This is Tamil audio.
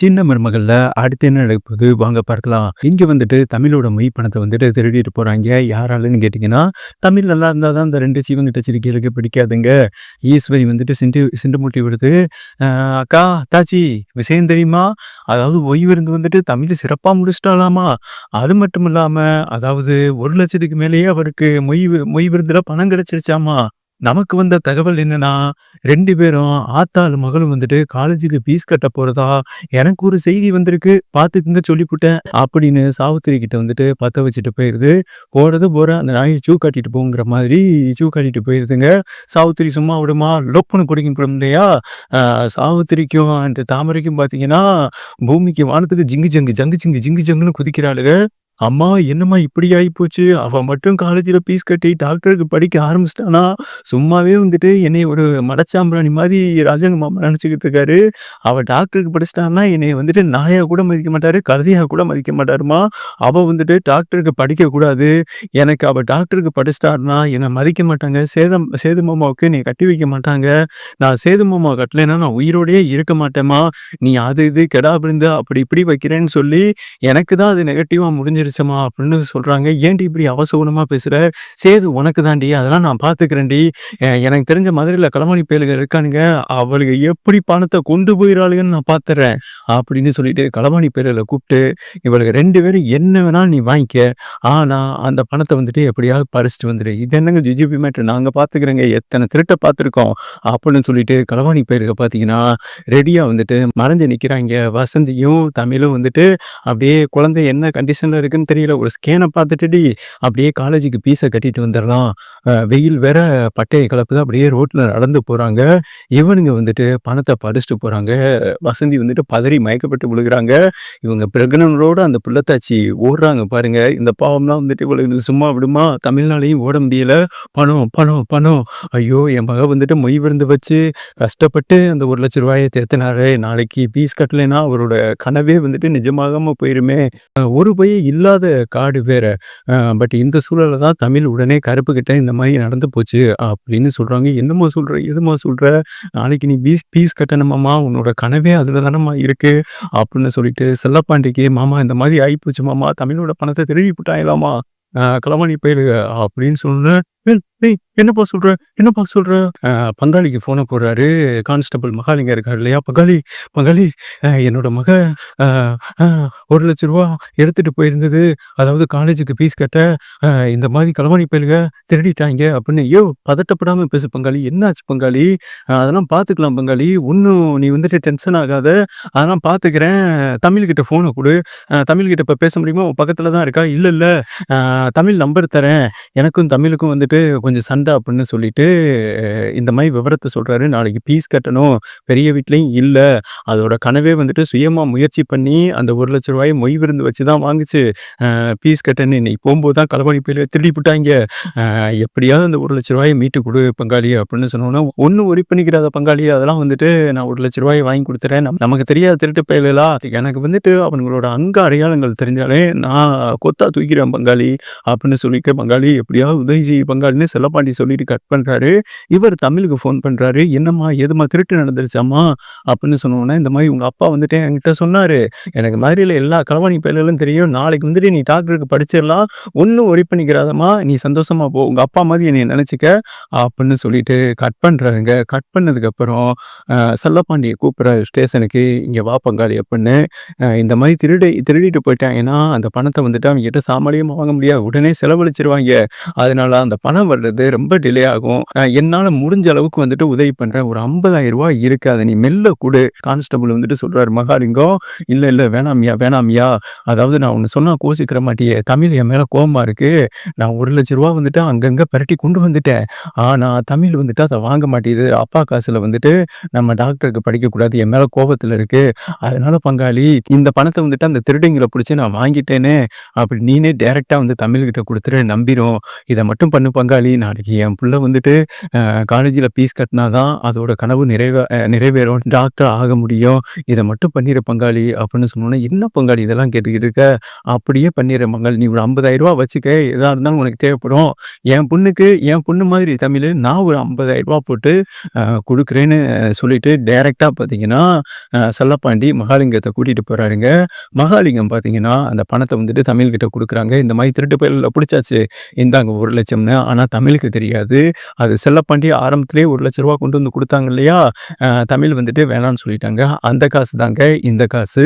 சின்ன மருமகள்ல அடுத்து என்ன நடக்குது? வாங்க பார்க்கலாம். இங்க வந்துட்டு தமிழோட மொய் பணத்தை வந்துட்டு திருடிட்டு போறாங்க. யாராலன்னு கேட்டீங்கன்னா தமிழ் நல்லா இருந்தா தான் இந்த ரெண்டு சிவங்கிட்ட சிரிக்கிறதுக்கு பிடிக்காதுங்க. ஈஸ்வரி வந்துட்டு சிண்டு சிண்டு மூட்டி விடுது. அக்கா தாச்சி விஷயம் தெரியுமா? அதாவது ஓய்விருந்து வந்துட்டு தமிழ் சிறப்பா முடிச்சிட்டாலாமா? அது மட்டும் இல்லாம அதாவது ஒரு லட்சத்துக்கு மேலேயே அவருக்கு மொய் வி- மொய் விருந்துல பணம் கிடைச்சிருச்சாமா? நமக்கு வந்த தகவல் என்னன்னா ரெண்டு பேரும் ஆத்தாள் மகளும் வந்துட்டு காலேஜுக்கு ஃபீஸ் கட்ட போறதா எனக்கு ஒரு செய்தி வந்திருக்கு பார்த்துக்குங்க சொல்லிவிட்டேன் அப்படின்னு சாவித்திரி கிட்ட வந்துட்டு பத்த வச்சுட்டு போயிருது. போறது போற அந்த நாயை சூ காட்டிட்டு போங்கிற மாதிரி சூ காட்டிட்டு போயிருதுங்க. சாவித்திரி சும்மா விடுமா லொப்புன்னு குடிக்கணும் இல்லையா? சாவுத்திரிக்கும் சாவித்திரிக்கும் அண்ட் தாமரைக்கும் பார்த்தீங்கன்னா பூமிக்கு வானத்துக்கு ஜிங்கு ஜங்கு ஜங்கு ஜிங்கு ஜிங்கு ஜங்குன்னு குதிக்கிறாளுங்க அம்மா என்னம்மா இப்படி ஆகிப்போச்சு அவள் மட்டும் காலேஜில் ஃபீஸ் கட்டி டாக்டருக்கு படிக்க ஆரம்பிச்சிட்டானா? சும்மாவே வந்துட்டு என்னை ஒரு மடச்சாம்பிராணி மாதிரி ராஜாங்க மாமா நினச்சிக்கிட்டு இருக்காரு. அவள் டாக்டருக்கு படிச்சிட்டான்னா என்னை வந்துட்டு நாயா கூட மதிக்க மாட்டாரு கருதியாக கூட மதிக்க மாட்டாருமா? அவள் வந்துட்டு டாக்டருக்கு படிக்கக்கூடாது எனக்கு அவள் டாக்டருக்கு படிச்சிட்டாருன்னா என்னை மதிக்க மாட்டாங்க. சேதம் சேது மாமாவுக்கு நீ கட்டி வைக்க மாட்டாங்க. நான் சேது மாமா கட்டலைன்னா நான் உயிரோடையே இருக்க மாட்டேமா நீ அது இது கெடா அப்படி இப்படி வைக்கிறேன்னு சொல்லி எனக்கு தான் அது நெகட்டிவாக முடிஞ்சிருச்சுமா அப்படின்னு சொல்கிறாங்க ஏன்டி இப்படி அவசகுணமாக பேசுகிற சேது உனக்கு தாண்டி அதெல்லாம் நான் பார்த்துக்கிறேன்டி எனக்கு தெரிஞ்ச மதுரையில் களமணி பயலுக இருக்கானுங்க. அவளுக்கு எப்படி பணத்தை கொண்டு போயிடாளுங்கன்னு நான் பார்த்துறேன் அப்படின்னு சொல்லிட்டு களமணி பேரில் கூப்பிட்டு இவளுக்கு ரெண்டு பேரும் என்ன வேணாலும் நீ வாங்கிக்க. ஆனால் அந்த பணத்தை வந்துட்டு எப்படியாவது பறிச்சுட்டு வந்துடு இது என்னங்க ஜிஜிபி மேட்ரு? நாங்கள் பார்த்துக்கிறேங்க எத்தனை திருட்டை பார்த்துருக்கோம் அப்படின்னு சொல்லிட்டு களவாணி பேருக்கு பார்த்தீங்கன்னா ரெடியாக வந்துட்டு மறைஞ்சு நிற்கிறாங்க வசந்தியும் தமிழும் வந்துட்டு அப்படியே குழந்தை என்ன கண்டிஷனில் இருக்குன்னு தெரியல. ஒரு ஸ்கேனை பார்த்துட்டுடி அப்படியே காலேஜுக்கு பீஸை கட்டிட்டு வந்துடலாம். வெயில் வேற பட்டையை கலப்புதான் அப்படியே ரோட்டில் நடந்து போகிறாங்க இவனுங்க வந்துட்டு பணத்தை பறிச்சுட்டு போகிறாங்க வசந்தி வந்துட்டு பதறி மயக்கப்பட்டு விழுகிறாங்க. இவங்க பிரகனனோட அந்த புள்ளத்தாச்சி ஓடுறாங்க பாருங்க. இந்த பாவம்லாம் வந்துட்டு இவளுக்கு சும்மா விடுமா? தமிழ்நாளையும் ஓட முடியல. பணம் பணம் பணம். ஐயோ என் மக வந்துட்டு மொய் விருந்து வச்சு கஷ்டப்பட்டு அந்த ஒரு லட்ச ரூபாயை தேத்தினாரு. நாளைக்கு பீஸ் கட்டலைன்னா அவரோட கனவே வந்துட்டு நிஜமாகாம போயிருமே. ஒரு பைய இல்லை இல்லாத காடு வேற. பட் இந்த சூழலில் தான் தமிழ் உடனே கருப்பு கிட்ட இந்த மாதிரி நடந்து போச்சு அப்படின்னு சொல்றாங்க. என்னம்மா சொல்ற எதுமா சொல்ற? நாளைக்கு நீ பீஸ் பீஸ் கட்டணுமாமா உன்னோட கனவே அதில் தானம்மா இருக்கு அப்படின்னு சொல்லிட்டு செல்லப்பாண்டிக்கு மாமா இந்த மாதிரி ஆகிப்போச்சு மாமா தமிழோட பணத்தை திருடி போட்டாங்களாமா களமணி போயிடுங்க அப்படின்னு சொன்னேன் என்னப்பா சொல்ற? என்னப்பா சொல்ற? பங்காளிக்கு போன போடுறாரு. கான்ஸ்டபிள் மகாலிங்க இருக்காரு இல்லையா? பங்காளி பங்காளி என்னோட மக ஒரு லட்ச ரூபா எடுத்துட்டு போயிருந்தது. அதாவது காலேஜுக்கு ஃபீஸ் கட்ட இந்த மாதிரி களவாணி பயிலுக திருடிட்டாங்க அப்படின்னு. ஐயோ பதட்டப்படாம பேசு பங்காளி. என்னாச்சு பங்காளி? அதெல்லாம் பார்த்துக்கலாம் பங்காளி. ஒன்றும் நீ வந்துட்டு டென்ஷன் ஆகாத. அதெல்லாம் பார்த்துக்கிறேன் தமிழ்கிட்ட ஃபோனை கொடு. தமிழ் தமிழ்கிட்ட இப்போ பேச முடியுமா? பக்கத்தில் தான் இருக்கா? இல்லை இல்லை. தமிழ் நம்பர் தரேன். எனக்கும் தமிழுக்கும் வந்து வந்துட்டு கொஞ்சம் சண்டை அப்படின்னு சொல்லிட்டு இந்த மாதிரி விவரத்தை சொல்கிறாரு நாளைக்கு ஃபீஸ் கட்டணும். பெரிய வீட்லேயும் இல்லை. அதோட கனவே வந்துட்டு சுயமாக முயற்சி பண்ணி அந்த ஒரு லட்ச ரூபாயை மொய் விருந்து வச்சு தான் வாங்குச்சு. ஃபீஸ் கட்டன்னு இன்னைக்கு போகும்போது தான் களவாணி போயில திருடி போட்டாங்க எப்படியாவது அந்த ஒரு லட்ச ரூபாயை மீட்டு கொடு பங்காளி அப்படின்னு சொன்னோன்னா ஒன்றும் ஒரி பண்ணிக்கிறாத பங்காளி அதெல்லாம் வந்துட்டு நான் ஒரு லட்ச ரூபாயை வாங்கி கொடுத்துறேன். நமக்கு தெரியாத திருட்டு பயலா எனக்கு வந்துட்டு அவங்களோட அங்க அடையாளங்கள் தெரிஞ்சாலே நான் கொத்தா தூக்கிறேன் பங்காளி. அப்படின்னு சொல்லிக்க பங்காளி எப்படியாவது உதவி செய்ய பங்காளின்னு செல்லப்பாண்டி சொல்லிட்டு கட் பண்ணுறாரு இவர் தமிழுக்கு ஃபோன் பண்ணுறாரு என்னம்மா எதுமா திருட்டு நடந்துருச்சாம்மா? அப்படின்னு சொன்னோன்னே இந்த மாதிரி உங்கள் அப்பா வந்துட்டு என்கிட்ட சொன்னார். எனக்கு மாதிரியில் எல்லா களவாணி பயல்களும் தெரியும். நாளைக்கு வந்துட்டு நீ டாக்டருக்கு படிச்சிடலாம். ஒன்றும் ஒரி பண்ணிக்கிறாதம்மா நீ சந்தோஷமாக போ. உங்கள் அப்பா மாதிரி என்னை நினச்சிக்க. அப்படின்னு சொல்லிட்டு கட் பண்ணுறாருங்க கட் பண்ணதுக்கப்புறம் செல்லப்பாண்டியை கூப்பிட்ற ஸ்டேஷனுக்கு இங்கே வா பங்காளி அப்படின்னு இந்த மாதிரி திருடி திருடிட்டு போயிட்டாங்கன்னா அந்த பணத்தை வந்துட்டு அவங்க கிட்ட சாமானியமாக வாங்க முடியாது. உடனே செலவழிச்சிருவாங்க. அதனால அந்த பணம் வர்றது ரொம்ப டிலே ஆகும். என்னால் என்னால முடிஞ்ச அளவுக்கு வந்துட்டு உதவி பண்றேன். ஒரு 50000 ரூபாய் இருக்காது நீ மெல்ல கொடு. கான்ஸ்டபிள் வந்துட்டு சொல்றாரு மகாலிங்கம் இல்ல இல்ல வேணாமியா வேணாமியா. அதாவது நான் ஒன்று சொன்னா கோசிக்கிற மாட்டியே. தமிழ் என் மேல கோபமாக இருக்கு. நான் ஒரு லட்ச ரூபா வந்துட்டு அங்கங்க பரட்டி கொண்டு வந்துட்டேன். ஆனா தமிழ் வந்துட்டு அதை வாங்க மாட்டேங்குது. அப்பா காசுல வந்துட்டு நம்ம டாக்டருக்கு படிக்கக்கூடாது. என் மேல கோபத்துல இருக்கு. அதனால பங்காளி இந்த பணத்தை வந்துட்டு அந்த திருடுங்களை பிடிச்சி நான் வாங்கிட்டேனே. அப்படி நீனே டேரெக்டாக வந்து தமிழ்கிட்ட கொடுத்துரு. நம்பிரும். இதை மட்டும் பண்ணுப்பா பங்காளி நாளைக்கு என் பிள்ளை வந்துட்டு காலேஜில் ஃபீஸ் கட்டினா தான் அதோட கனவு நிறைவே நிறைவேறும். டாக்டர் ஆக முடியும். இதை மட்டும் பண்ணிடுற பங்காளி அப்படின்னு சொன்னோன்னா என்ன பங்காளி இதெல்லாம் கேட்டுக்கிட்டு இருக்க? அப்படியே பண்ணிடுற பங்காளி நீ ஒரு ஐம்பதாயிரம் ரூபா வச்சுக்க. எதாக இருந்தாலும் உனக்கு தேவைப்படும். என் பொண்ணுக்கு என் பொண்ணு மாதிரி தமிழ் நான் ஒரு ஐம்பதாயிரம் ரூபா போட்டு கொடுக்குறேன்னு சொல்லிட்டு டைரெக்டாக பார்த்தீங்கன்னா செல்லப்பாண்டி மகாலிங்கத்தை கூட்டிகிட்டு போகிறாருங்க மகாலிங்கம் பார்த்தீங்கன்னா அந்த பணத்தை வந்துட்டு தமிழ்கிட்ட கொடுக்குறாங்க. இந்த மாதிரி திருட்டு பயிலில் பிடிச்சாச்சு. இந்தாங்க ஒரு லட்சம்னு ஆனால் தமிழுக்கு தெரியாது. அது செல்லப்பாண்டி ஆரம்பத்திலே ஒரு லட்ச ரூபா கொண்டு வந்து கொடுத்தாங்க இல்லையா? தமிழ் வந்துட்டு வேணான்னு சொல்லிட்டாங்க. அந்த காசு தாங்க இந்த காசு.